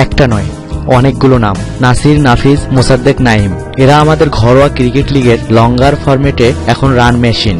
একটা নয়, অনেকগুলো নাম। নাসির নাফিজ মোসাদ্দেক নাইম এরা আমাদের ঘরোয়া ক্রিকেট লিগের লঙ্গার ফরম্যাটে এখন রান মেশিন।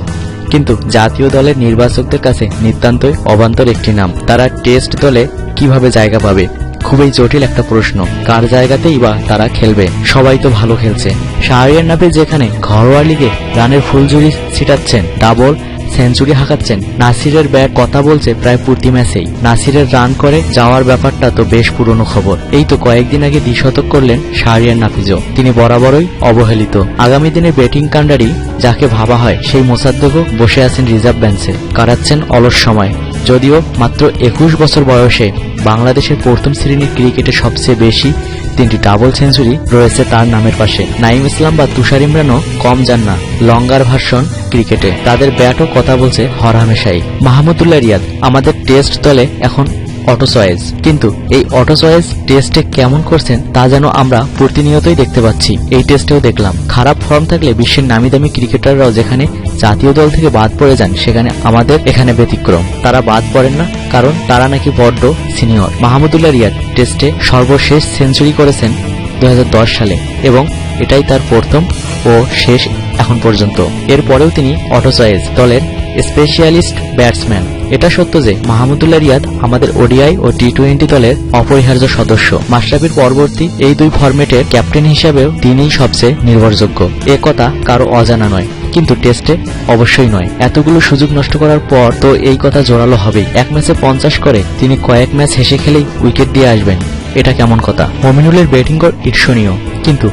কিন্তু জাতীয় দলের নির্বাচকদের কাছে নিতান্তই অবান্তর একটি নাম। তারা টেস্ট দলে কীভাবে জায়গা পাবে? খুবই জটিল একটা প্রশ্ন। কার জায়গাতেই বা তারা খেলবে? সবাই তো ভালো খেলছে। শাহরিয়ার নাফিজ যেখানে ঘরোয়া লিগে রানের ফুলঝুরি ছিটাচ্ছেন ডাবল সেঞ্চুরি হাঁকাচ্ছেন। নাসিরের ব্যাট কথা বলছে প্রায় প্রতি ম্যাচেই। নাসিরের রান করে যাওয়ার ব্যাপারটা তো বেশ পুরনো খবর। এই তো কয়েকদিন আগে দ্বিশতক করলেন শাহরিয়ার নাফিজও। তিনি বরাবরই অবহেলিত। আগামী দিনে ব্যাটিং কাণ্ডারি যাকে ভাবা হয়, সেই মোসাদ্দেকও বসে আছেন রিজার্ভ বেঞ্চে। কাটাচ্ছেন অলস সময়। যদিও মাত্র একুশ বছর বয়সে বাংলাদেশের প্রথম শ্রেণির ক্রিকেটে সবচেয়ে বেশি তিনটি ডাবল সেঞ্চুরি রয়েছে তার নামের পাশে। নাইম ইসলাম বা তুষার ইমরানও কম যান না। লঙ্গার ভাষণ ক্রিকেটে। তাদের ব্যাটও কথা বলছে হরহামেশাই। মাহমুদুল্লাহ রিয়াদ, আমাদের টেস্ট দলে এখন অটো চয়েস কিন্তু এই অটো চয়েস টেস্টে কেমন করছেন তা যেন আমরা প্রতিনিয়তই দেখতে পাচ্ছি। এই টেস্টেও দেখলাম, খারাপ ফর্ম থাকলে বিশ্বের নামি দামি ক্রিকেটাররাও যেখানে জাতীয় দল থেকে বাদ পড়ে যান, সেখানে আমাদের এখানে ব্যতিক্রম। তারা বাদ পড়েন না, কারণ তারা নাকি বড্ড সিনিয়র মাহমুদুল্লাহ রিয়াদ টেস্টে সর্বশেষ সেঞ্চুরি করেছেন দু হাজার দশ সালে এবং এটাই তার প্রথম ও শেষ এখন পর্যন্ত। এরপরেও তিনি অটো চয়েস দলের স্পেশালিস্ট ব্যাটসম্যান এটা সত্য যে মাহমুদুল্লাহ রিয়াদ আমাদের ওডিআই ও টি টোয়েন্টি দলের অপরিহার্য সদস্য। মাশরাফির পরবর্তী এই দুই ফরম্যাটের ক্যাপ্টেন হিসেবেও তিনিই সবচেয়ে নির্ভরযোগ্য। এ কথা কারও অজানা নয়, কিন্তু টেস্টে অবশ্যই নয়। এতগুলো সুযোগ নষ্ট করার পর তো এই কথা জোরালো হবেই। এক ম্যাচে পঞ্চাশ করে তিনি কয়েক ম্যাচ হেসে খেলেই উইকেট দিয়ে আসবেন। এটা কেমন কথা? মমিনুলের ব্যাটিং ঈর্ষণীয়, কিন্তু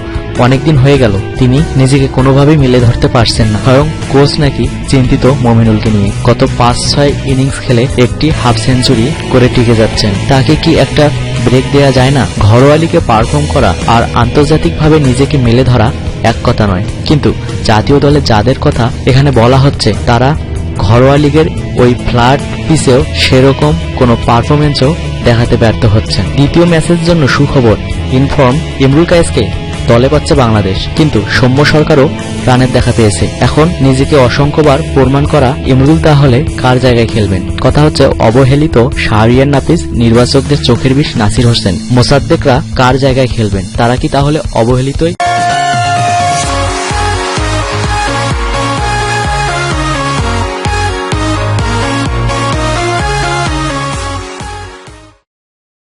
অনেকদিন হয়ে গেল, তিনি নিজেকে কোনোভাবেই মেলে ধরতে পারছেন না। স্বয়ং কোচ নাকি চিন্তিত মমিনুলকে নিয়ে। গত পাঁচ, ছয় ইনিংস খেলে একটি হাফ সেঞ্চুরি করে টিকে যাচ্ছেন। তাকে কি একটা ব্রেক দেয়া যায় না? ঘরোয়া লিগে পারফর্ম করা আর আন্তর্জাতিকভাবে নিজেকে মেলে ধরা এক কথা নয়। কিন্তু জাতীয় দলে যাদের কথা এখানে বলা হচ্ছে, তারা ঘরোয়া লিগের ওই ফ্ল্যাট পিসেও সেরকম কোনো পারফরমেন্সও দেখাতে ব্যর্থ হচ্ছেন। দ্বিতীয় ম্যাচের জন্য সুখবর, ইনফর্ম, ইমরুল কায়েসকে দলে পাচ্ছে বাংলাদেশ। কিন্তু সৌম্য সরকারও প্রাণের দেখা পেয়েছে। এখন নিজেকে অসংখ্যবার প্রমাণ করা ইমরুল তাহলে কার জায়গায় খেলবেন? কথা হচ্ছে অবহেলিত শাহরিয়ার নাফিস, নির্বাচকদের চোখের বিষ নাসির হোসেন। মোসাদ্দেকরা কার জায়গায় খেলবেন? তারা কি তাহলে অবহেলিতই?